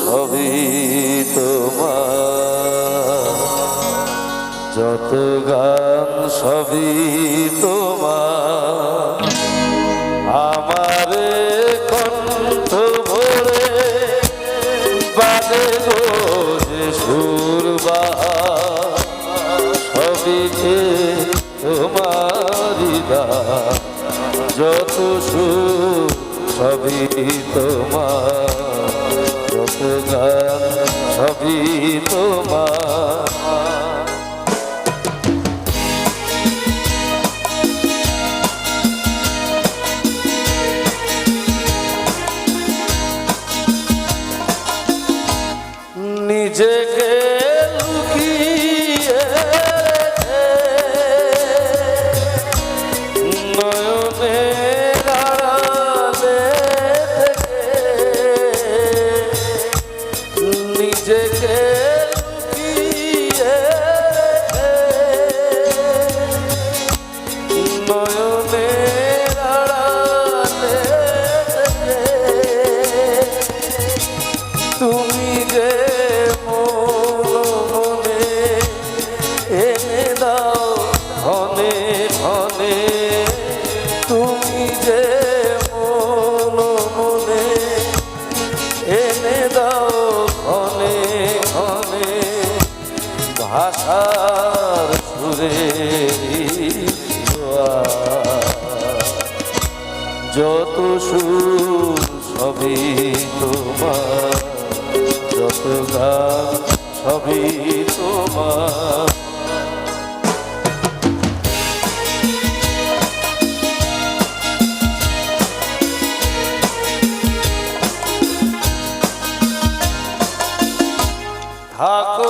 সবই তোমার যত গান সবই তোমার যত সুর সবই তোমার যত গান সবই তোমার। নিজেকে নিজেকে ভাষার সুরে যত সুর সবই তোমার। যত গান সবই তোমার। থাকো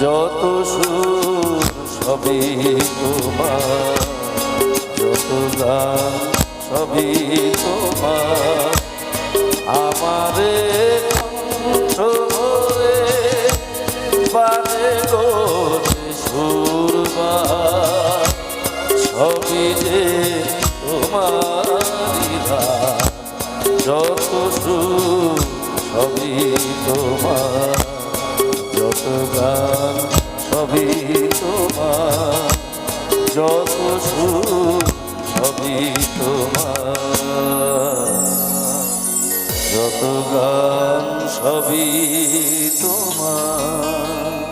যত সুর সবই তোমার যত গান সবই তোমার। তোমারি যত সুর সবই তোমার। গান সবই তোমার। যত সুর সবই তোমার। যত গান সবই তোমার।